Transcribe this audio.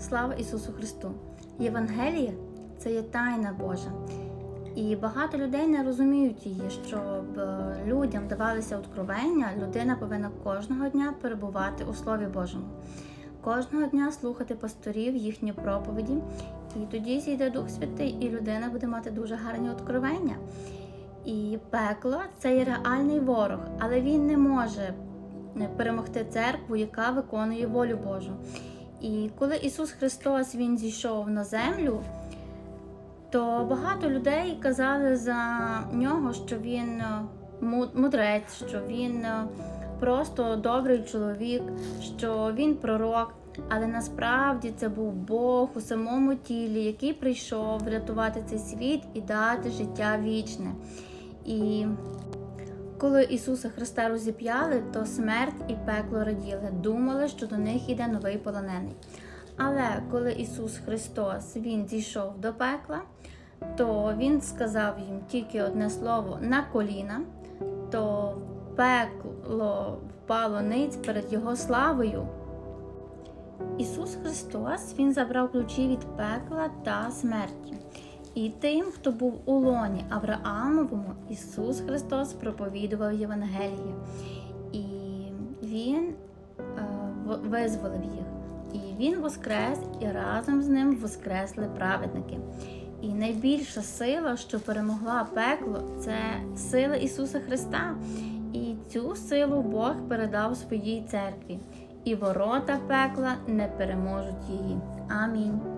Слава Ісусу Христу! Євангеліє це є тайна Божа. І багато людей не розуміють її, щоб е, людям давалися откровення, людина повинна кожного дня перебувати у Слові Божому, кожного дня слухати пасторів, їхні проповіді, і тоді зійде Дух Святий, і людина буде мати дуже гарні откровення. І пекло це є реальний ворог, але він не може е, перемогти церкву, яка виконує волю Божу. І коли Ісус Христос Він зійшов на землю, то багато людей казали за нього, що він е, мудрець, що він е, просто добрий чоловік, що він пророк. Але насправді це був Бог у самому тілі, який прийшов врятувати цей світ і дати життя вічне. І коли Ісуса Христа розіп'яли, то смерть і пекло раділи, думали, що до них іде новий полонений. Але коли Ісус Христос Він зійшов до пекла, то Він сказав їм тільки одне слово на коліна, то пекло впало ниць перед Його славою. Ісус Христос Він забрав ключі від пекла та смерті. І тим, хто був у лоні Авраамовому, Ісус Христос проповідував Євангеліє. І Він е, визволив їх. І Він воскрес, і разом з ним воскресли праведники. І найбільша сила, що перемогла пекло, це сила Ісуса Христа. І цю силу Бог передав своїй церкві. І ворота пекла не переможуть її. Амінь.